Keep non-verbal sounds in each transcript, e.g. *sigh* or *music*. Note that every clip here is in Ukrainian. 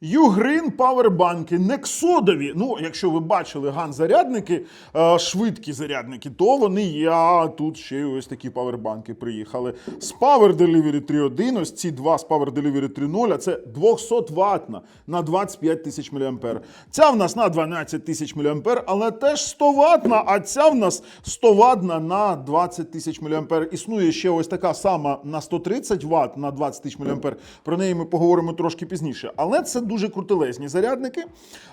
Югрин павербанки, нексодові. Ну, якщо ви бачили ган-зарядники, е, швидкі зарядники, то вони є. Тут ще й ось такі павербанки приїхали. З Power Delivery 3.1, ось ці два з Power Delivery 3.0, а це 200 ватна на 25 тисяч мА. Ця в нас на 12 тисяч мА, але теж 100 ватна, а ця в нас 100 ватна на 20 тисяч мА. Існує ще ось така сама на 130 Вт на 20 тисяч мА. Про неї ми поговоримо трошки пізніше. Але це дуже крутелезні зарядники,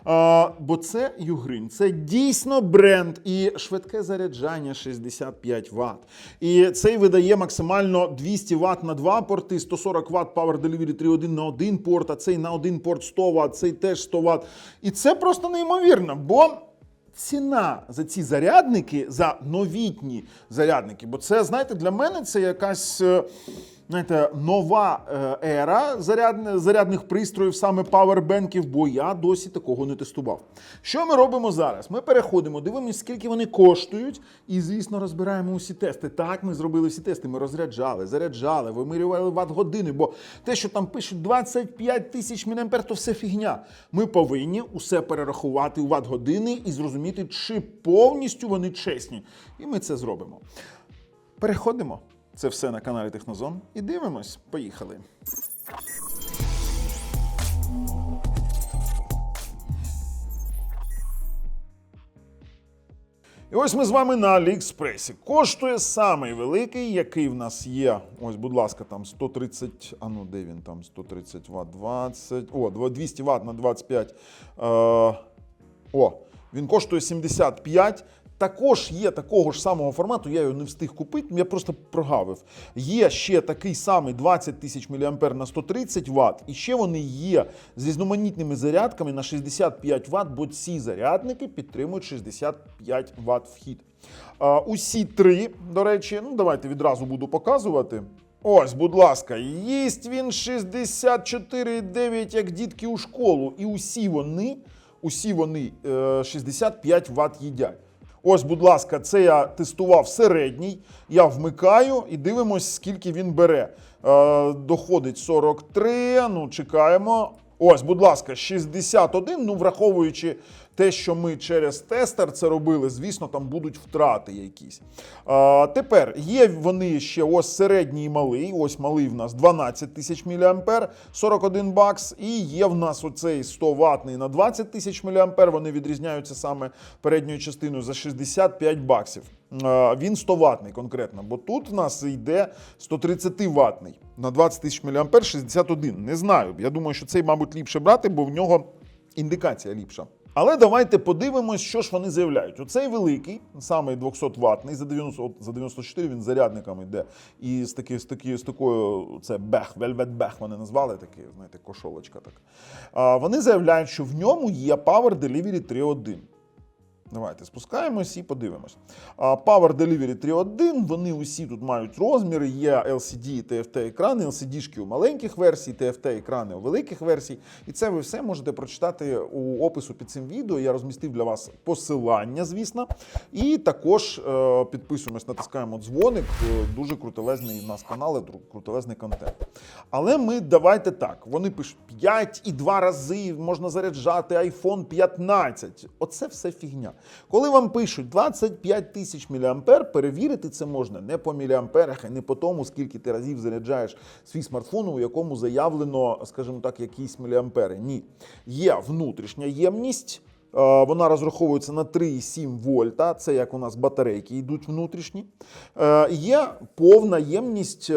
а, бо це Югрин. Це дійсно бренд і швидке заряджання 65 Вт. І цей видає максимально 200 Вт на два порти, 140 Вт Power Delivery 3.1 на один порт, а цей на один порт 100 Вт, цей теж 100 Вт. І це просто неймовірно, бо ціна за ці зарядники, за новітні зарядники, бо це, знаєте, для мене це якась. Знаєте, нова е, ера зарядне- зарядних пристроїв, саме павербенків, бо я досі такого не тестував. Що ми робимо зараз? Ми переходимо, дивимося, скільки вони коштують, і, звісно, розбираємо усі тести. Так, ми зробили всі тести. Ми розряджали, заряджали, вимірювали ватт години, бо те, що там пишуть 25 тисяч мА, то все фігня. Ми повинні усе перерахувати у ватт години і зрозуміти, чи повністю вони чесні. І ми це зробимо. Переходимо. Це все на каналі Технозон. І дивимось. Поїхали. І ось ми з вами на Аліекспресі. Коштує самий великий, який в нас є. Ось, будь ласка, там 130, а ну де він там? 130 Вт, 20. О, 200 Вт на 25. Е, о, він коштує 75. Також є такого ж самого формату, я його не встиг купити, я просто прогавив. Є ще такий самий 20 тисяч мА на 130 Вт, і ще вони є з різноманітними зарядками на 65 Вт, бо ці зарядники підтримують 65 Вт вхід. А, усі три, до речі, ну давайте відразу буду показувати. Ось, будь ласка, їсть він 64,9, як дітки у школу. І усі вони, усі вони е, 65 Вт їдять. Ось, будь ласка, це я тестував середній. Я вмикаю і дивимось, скільки він бере. Е, доходить 43. Ну, чекаємо. Ось, будь ласка, 61. Ну, враховуючи те, що ми через тестер це робили, звісно, там будуть втрати якісь. А, тепер є вони ще ось середній і малий. Ось малий в нас 12 тисяч мА, 41 бакс. І є в нас оцей 100 ватний на 20 тисяч мА. Вони відрізняються саме передньою частиною за 65 баксів. Він 100 ватний конкретно, бо тут в нас йде 130 ватний на 20 тисяч мА 61. Не знаю. Я думаю, що цей, мабуть, ліпше брати, бо в нього індикація ліпша. Але давайте подивимось, що ж вони заявляють. Оцей великий, самий 200 ватний, за 90, от за 94 він зарядниками йде. І з таки, з таки, з такою, це бех, вельвет бех вони назвали такі, знаєте, кошолочка така. Вони заявляють, що в ньому є Power Delivery 3.1. Давайте спускаємось і подивимось. Power Delivery 3.1, вони усі тут мають розміри, є LCD і TFT екрани, LCD-шки у маленьких версій, TFT екрани у великих версій. І це ви все можете прочитати у опису під цим відео. Я розмістив для вас посилання, звісно. І також е, підписуємось, натискаємо дзвоник. Е, Дуже крутелезний у нас канал, крутелезний контент. Але ми давайте так. Вони пишуть 5 і 2 рази можна заряджати iPhone 15. Оце все фігня. Коли вам пишуть 25 тисяч міліампер, перевірити це можна не по міліамперах, і не по тому, скільки ти разів заряджаєш свій смартфон, у якому заявлено, скажімо так, якісь міліампери. Ні. Є внутрішня ємність. Е, Вона розраховується на 3,7 вольта. Це як у нас батарейки йдуть внутрішні. Е, Є повна ємність е,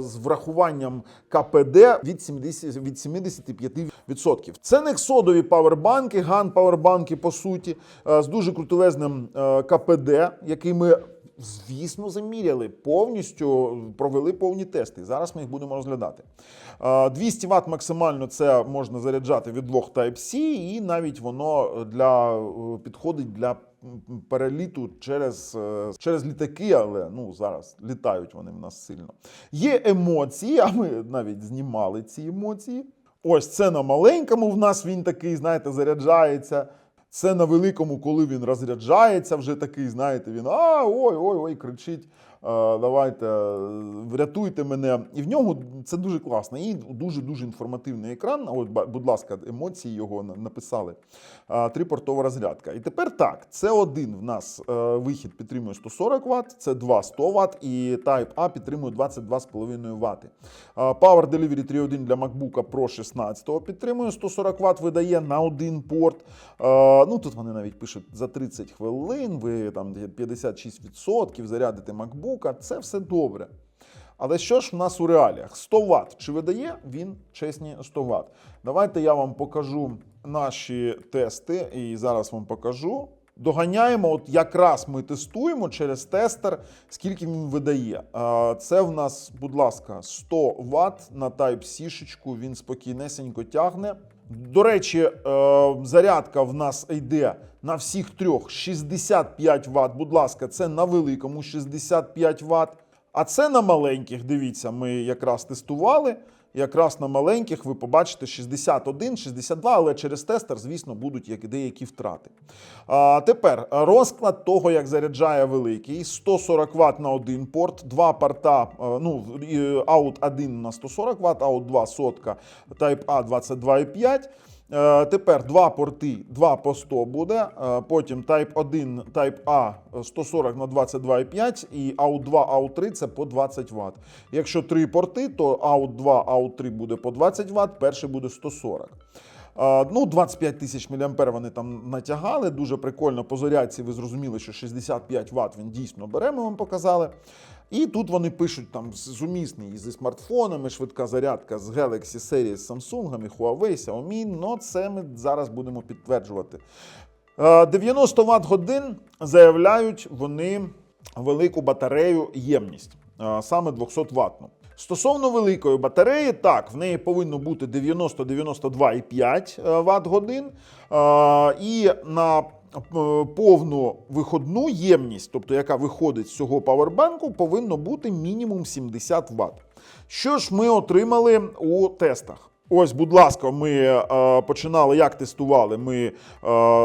з врахуванням КПД від 70, від 75%. Це нексодові павербанки, ган павербанки, по суті, з дуже крутелезним е, КПД, який ми. Звісно, заміряли повністю, провели повні тести. Зараз ми їх будемо розглядати. Е, 200 Вт максимально це можна заряджати від двох Type-C, і навіть воно для е, підходить для переліту через, е, через літаки, але ну зараз літають вони в нас сильно. Є емоції, а ми навіть знімали ці емоції. Ось це на маленькому в нас він такий, знаєте, заряджається. Це на великому, коли він розряджається, вже такий, знаєте, він а ой, ой, ой, кричить. Давайте е, врятуйте мене. І в ньому це дуже класно. І дуже дуже інформативний екран. От, будь ласка, емоції його написали. Трипортова розрядка. І тепер так: це один в нас е, вихід підтримує 140 Вт, це два 100 Вт, і Type A підтримує 22,5 Вт. Power Delivery 3.1 для MacBook Pro 16 підтримує 140 Вт, видає на один порт. Е, Ну тут вони навіть пишуть за 30 хвилин, ви там 56% зарядите MacBook, це все добре. Але що ж в нас у реаліях? 100 Вт. Чи видає він чесні 100 Вт? Давайте я вам покажу наші тести, і зараз вам покажу. Доганяємо, от якраз ми тестуємо через тестер, скільки він видає. Це в нас, будь ласка, 100 Вт на Type-C, він спокійнесенько тягне. До речі, е, зарядка в нас йде на всіх трьох 65 Вт. Будь ласка, це на великому 65 Вт. А це на маленьких, дивіться, ми якраз тестували. Якраз на маленьких ви побачите 61, 62, але через тестер, звісно, будуть як- деякі втрати. А, тепер розклад того, як заряджає великий: 140 Вт на один порт, два порта, е, ну, аут out 1 на 140 Вт, аут 2 сотка, Type A 22,5. Е, Тепер два порти, два по 100 буде. е, Потім Type 1, Type A е, 140 на 22,5 і AUT 2, AUT 3 це по 20 Вт. Якщо три порти, то AUT 2, AUT 3 буде по 20 Вт, перший буде 140. Е, Ну, 25 тисяч мА вони там натягали. Дуже прикольно. По зарядці ви зрозуміли, що 65 Вт він дійсно бере, ми вам показали. І тут вони пишуть там і зі смартфонами, швидка зарядка з Galaxy серії з Samsung, Huawei, Xiaomi. Ну, це ми зараз будемо підтверджувати. Е, 90 Вт годин заявляють вони велику батарею ємність, е, саме 200 ватну. Стосовно великої батареї, так, в неї повинно бути 90-92,5 Вт годин. Е, І на е, повну виходну ємність, тобто яка виходить з цього павербанку, повинно бути мінімум 70 Вт. Що ж ми отримали у тестах? Ось, будь ласка, ми е, починали, як тестували. Ми е,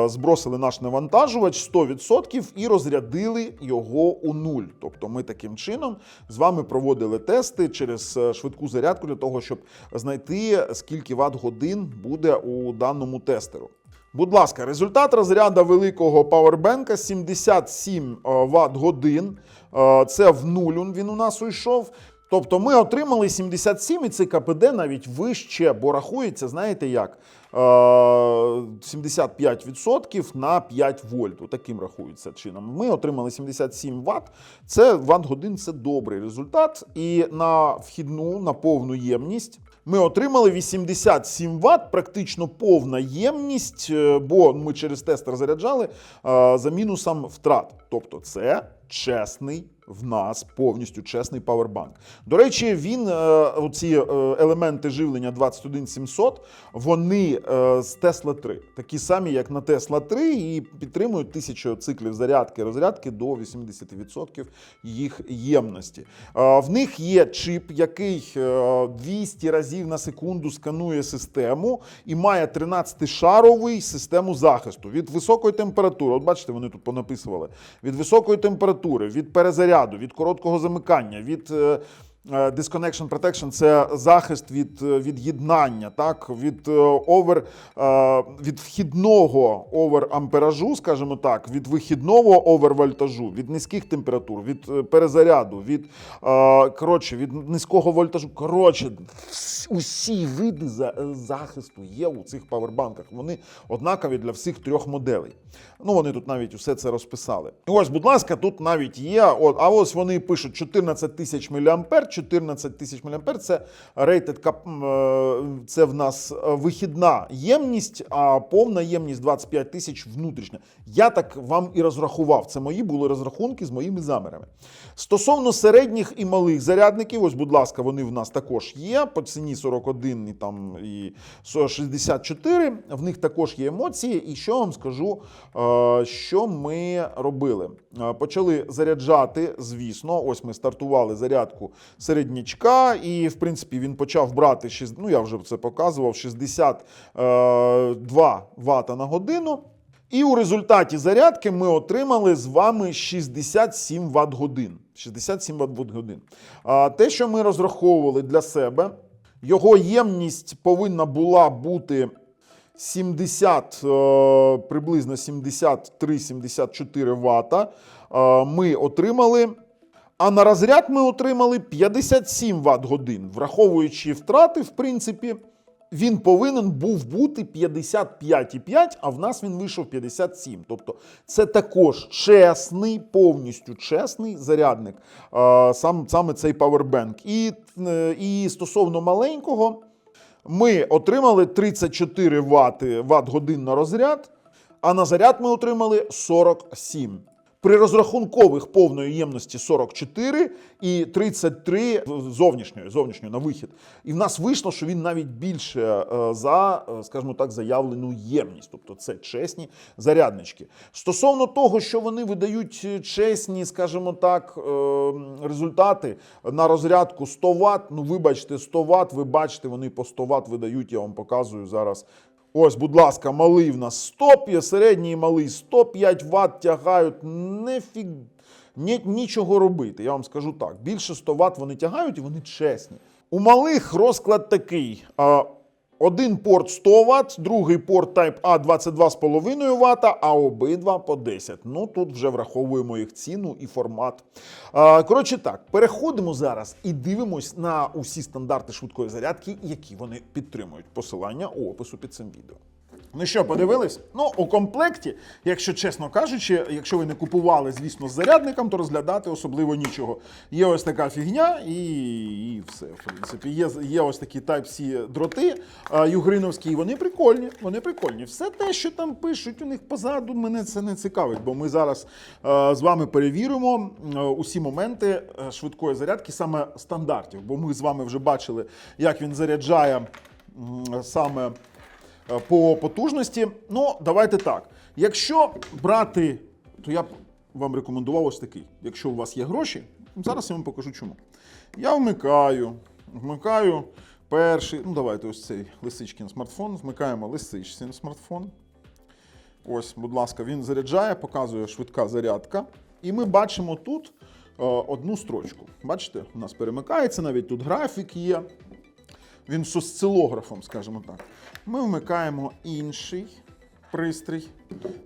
збросили наш навантажувач 100% і розрядили його у нуль. Тобто ми таким чином з вами проводили тести через е, швидку зарядку для того, щоб знайти, скільки ватт годин буде у даному тестеру. Будь ласка, результат розряду великого павербенка 77 Вт годин. Е, Це в нуль він у нас уйшов. Тобто ми отримали 77, і це КПД навіть вище, бо рахується, знаєте як? Е, 75% на 5 вольт. Таким рахується чином. Ми отримали 77 Вт. Це ватт годин це добрий результат. І на вхідну, на повну ємність. Ми отримали 87 Вт, практично повна ємність, е, бо ми через тестер заряджали е, за мінусом втрат. Тобто, це чесний в нас повністю чесний павербанк. До речі, він е, оці е, елементи живлення 21700, вони е, з Tesla 3, такі самі, як на Tesla 3, і підтримують 1000 циклів зарядки, розрядки до 80% їх ємності. В них є чип, який е, 200 разів на секунду сканує систему і має 13-шаровий систему захисту від високої температури. От бачите, вони тут понаписували. Від високої температури, від перезаряду, від короткого замикання, від. Е, Disconnection Protection – це захист від е, від'єднання, так від е, овер від вхідного оверамперажу, скажімо так, від вихідного овервольтажу, від низьких температур, від перезаряду, від коротше, від низького вольтажу. Коротше, усі види захисту є у цих павербанках. Вони однакові для всіх трьох моделей. Ну, вони тут навіть усе це розписали. І ось, будь ласка, тут навіть є. От, а ось вони пишуть 14 тисяч мА, 14 тисяч мА це рейтед е, це в нас е, вихідна ємність, а повна ємність 25 тисяч внутрішня. Я так вам і розрахував. Це мої були розрахунки з моїми замірами. Стосовно середніх і малих зарядників, ось, будь ласка, вони в нас також є. По ціні 41 і там і 64. В них також є емоції. І що вам скажу, е, що ми робили? Почали заряджати, звісно. Ось ми стартували зарядку середнячка, і в принципі він почав брати ну я вже це показував 62 Вт на годину. І у результаті зарядки ми отримали з вами 67 Вт годин. 67 Вт годин. А те, що ми розраховували для себе, його ємність повинна була бути 70, е, приблизно 73-74 Вт. Е, Ми отримали. А на розряд ми отримали 57 Вт годин. Враховуючи втрати, в принципі, він повинен був бути 55,5, а в нас він вийшов 57. Тобто це також чесний, повністю чесний зарядник, сам, саме цей Powerbank. І, е, і стосовно маленького, ми отримали 34 Вт, Вт годин на розряд, а на заряд ми отримали 47. При розрахункових повної ємності 44 і 33 зовнішньої, зовнішньої на вихід. І в нас вийшло, що він навіть більше е, за, е, скажімо так, заявлену ємність. Тобто це чесні заряднички. Стосовно того, що вони видають е, чесні, скажімо так, результати на розрядку 100 Вт, ну вибачте, 100 Вт, ви бачите, вони по 100 Вт видають, я вам показую зараз. Ось, будь ласка, малий в нас 100, середній і малий 105 Вт тягають. Нефіг... Ні, нічого робити. Я вам скажу так. Більше 100 Вт вони тягають і вони чесні. У малих розклад такий. Один порт 100 Вт, другий порт Type A 22,5 Вт, а обидва по 10. Ну тут вже враховуємо їх ціну і формат. Коротше так, переходимо зараз і дивимось на усі стандарти швидкої зарядки, які вони підтримують. Посилання у опису під цим відео. Ну що, подивились? Ну, у комплекті, якщо чесно кажучи, якщо ви не купували, звісно, з зарядником, то розглядати особливо нічого. Є ось така фігня, і, і все. В принципі, є, є ось такі Type-C дроти югриновські, і вони прикольні. Вони прикольні. Все те, що там пишуть у них позаду, мене це не цікавить, бо ми зараз а, з вами перевіримо усі моменти швидкої зарядки, саме стандартів. Бо ми з вами вже бачили, як він заряджає саме е, по потужності. Ну, давайте так. Якщо брати, то я б вам рекомендував ось такий. Якщо у вас є гроші, зараз я вам покажу чому. Я вмикаю, вмикаю перший. Ну, давайте ось цей лисичкин смартфон. Вмикаємо лисичкин смартфон. Ось, будь ласка, він заряджає, показує швидка зарядка. І ми бачимо тут е, одну строчку. Бачите, у нас перемикається, навіть тут графік є. Він з осцилографом, скажімо так. Ми вмикаємо інший пристрій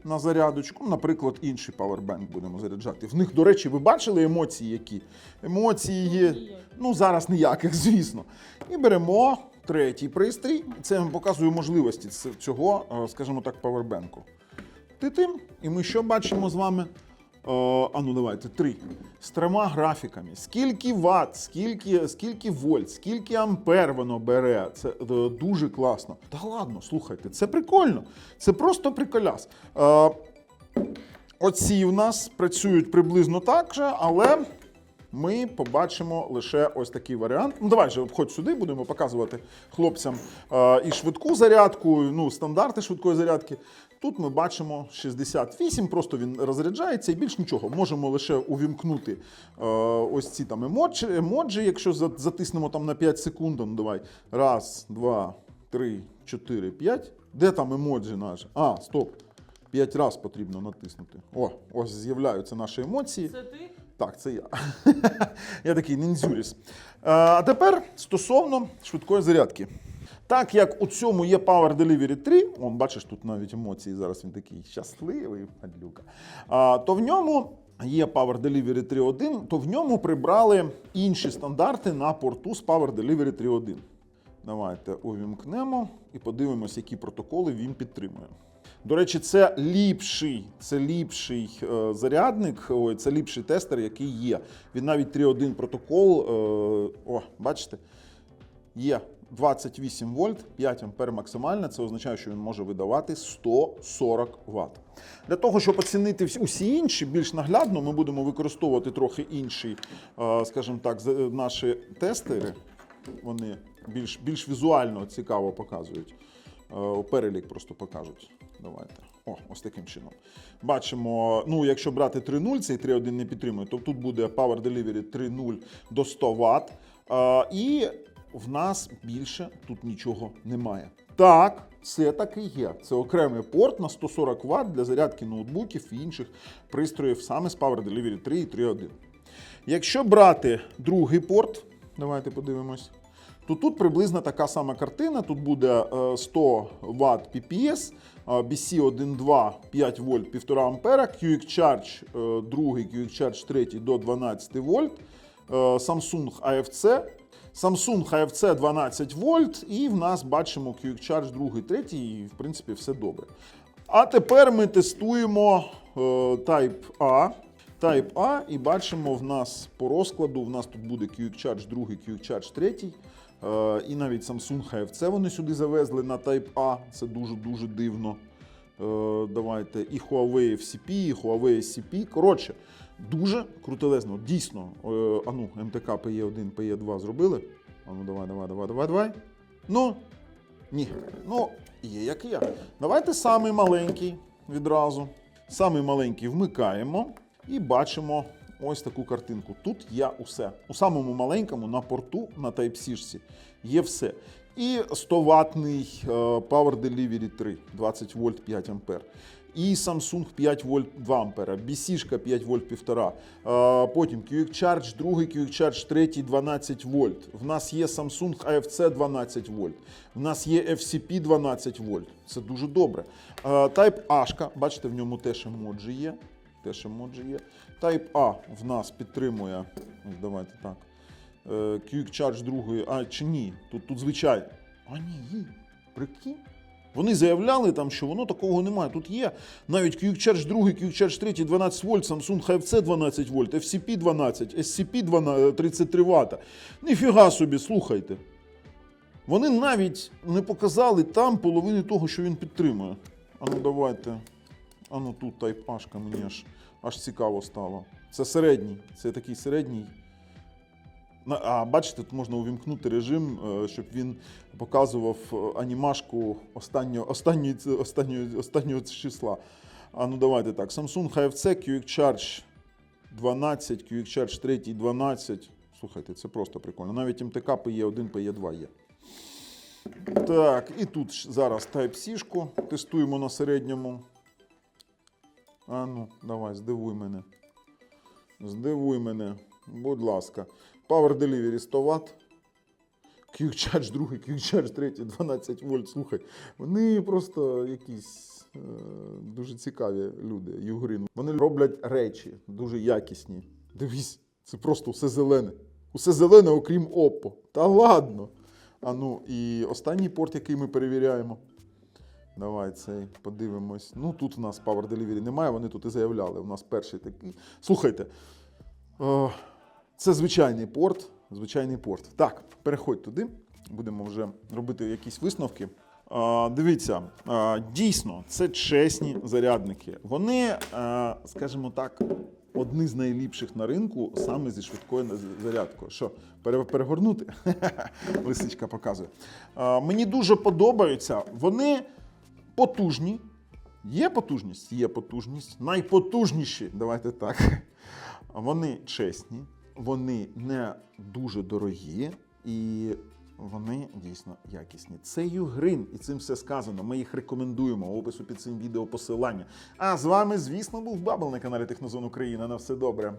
на зарядочку. Наприклад, інший павербенк будемо заряджати. В них, до речі, ви бачили емоції які? Емоції є. Ну, зараз ніяких, *laughs* звісно. І беремо третій пристрій. Це я вам показую можливості цього, е, скажімо так, павербенку. Ти-тим. І ми що бачимо з вами? Е, а ну давайте три. З трьома графіками. Скільки ватт, скільки, скільки вольт, скільки ампер воно бере. Це е, дуже класно. Та ладно, слухайте, це прикольно. Це просто приколяс. Е, оці в нас працюють приблизно так же, але ми побачимо лише ось такий варіант. Ну, давай же обходь сюди, будемо показувати хлопцям е, і швидку зарядку, ну, стандарти швидкої зарядки. Тут ми бачимо 68, просто він розряджається і більш нічого. Можемо лише увімкнути е, ось ці там емоджі, емоджі, якщо затиснемо там на 5 секунд. Ну, давай. Раз, два, три, чотири, п'ять. Де там емоджі наші? А, стоп. П'ять разів потрібно натиснути. О, ось з'являються наші емоції. Це ти? Так, це я. *laughs* я такий ніндзюріс. Е, А тепер стосовно швидкої зарядки. Так як у цьому є Power Delivery 3, он, бачиш, тут навіть емоції, зараз він такий щасливий, падлюка. А, то в ньому є Power Delivery 3.1, то в ньому прибрали інші стандарти на порту з Power Delivery 3.1. Давайте увімкнемо і подивимось, які протоколи він підтримує. До речі, це ліпший, це ліпший е, зарядник, ой, це ліпший тестер, який є. Він навіть 3.1 протокол. Е, о, бачите, є 28 вольт, 5 ампер максимальна. Це означає, що він може видавати 140 Вт. Для того, щоб оцінити усі інші більш наглядно, ми будемо використовувати трохи інші, е, скажімо так, наші тестери. Вони більш, більш візуально цікаво показують. Перелік просто покажуть. Давайте. О, ось таким чином. Бачимо, ну, якщо брати 3.0, цей 3.1 не підтримує, то тут буде Power Delivery 3.0 до 100 Вт. Е, І в нас більше тут нічого немає. Так, Це так і є. Це окремий порт на 140 Вт для зарядки ноутбуків і інших пристроїв саме з Power Delivery 3 і 3.1. Якщо брати другий порт, давайте подивимось, то тут приблизно така сама картина. Тут буде е, 100 Вт PPS, е, BC 1.2 5 вольт 1,5 ампера, QX Charge е, другий, QX Charge третій до 12 вольт, е, Samsung AFC. Samsung AFC 12 вольт, і в нас бачимо QX Charge другий, третій, і в принципі все добре. А тепер ми тестуємо е, Type A. Type A і бачимо в нас по розкладу, в нас тут буде QX Charge 2, QX Charge 3. Е, і навіть Samsung HFC вони сюди завезли на Type A. Це дуже-дуже дивно. Е, давайте і Huawei FCP, і Huawei SCP. Коротше, дуже крутелезно. Дійсно, е, а ну, МТК PE1, PE2 зробили. А ну давай, давай, давай, давай, давай. Ну, ні. Ну, є як є. Давайте самий маленький відразу. Самий маленький вмикаємо і бачимо ось таку картинку. Тут є усе. У самому маленькому на порту на Type-C є все. І 100 ватний е, Power Delivery 3, 20 вольт 5 ампер. І Samsung 5 вольт 2 ампера, BC 5 вольт 1,5. Е, Потім QX Charge 2, QX Charge 3 12 вольт. В нас є Samsung AFC 12 вольт. В нас є FCP 12 вольт. Це дуже добре. Е, Type A, бачите, в ньому теж емоджі є. Теж емоджі є. Type A в нас підтримує. Давайте так. Е, QX Charge 2, а чи ні? Тут, тут звичайно. А ні. Прикинь. Вони заявляли там, що воно такого немає. Тут є навіть QX Charge 2, QX Charge 3 12 вольт, Samsung HFC 12 вольт, FCP 12, SCP 12, 33 Вт. Ніфіга собі, слухайте. Вони навіть не показали там половини того, що він підтримує. А ну давайте. А ну тут A, мені аж, аж цікаво стало. Це середній. Це такий середній. А бачите, тут можна увімкнути режим, е, щоб він показував е, анімашку останнього, останньої, ц- останньої, останнього числа. А ну давайте так. Samsung HFC, QX Charge 12, QX Charge 3 12. Слухайте, це просто прикольно. Навіть МТК PE1, PE2 є. Так, і тут зараз Type-C тестуємо на середньому. А ну, давай, здивуй мене. Здивуй мене, будь ласка. Power Delivery 100 Вт. 2, QX Charge 3, 12 вольт. Слухай, вони просто якісь е, дуже цікаві люди, югрин. Вони роблять речі дуже якісні. Дивись, це просто все зелене. Усе зелене, окрім Oppo. Та ладно. А ну, і останній порт, який ми перевіряємо. Давай цей подивимось. Ну тут у нас Power Delivery немає, вони тут і заявляли. У нас перший такий. Слухайте, е, це звичайний порт. Звичайний порт. Так, переходь туди. Будемо вже робити якісь висновки. Е, Дивіться, е, дійсно, це чесні зарядники. Вони, е, скажімо так, одні з найліпших на ринку саме зі швидкою зарядкою. Що, перегорнути? *laughs* Лисичка показує. Е, Мені дуже подобаються. Вони потужні. Є потужність? Є потужність. Найпотужніші, давайте так. Вони чесні, вони не дуже дорогі і вони дійсно якісні. Це Югрин, і цим все сказано. Ми їх рекомендуємо. У опису під цим відео посилання. А з вами, звісно, був Бабл на каналі Технозон Україна. На все добре.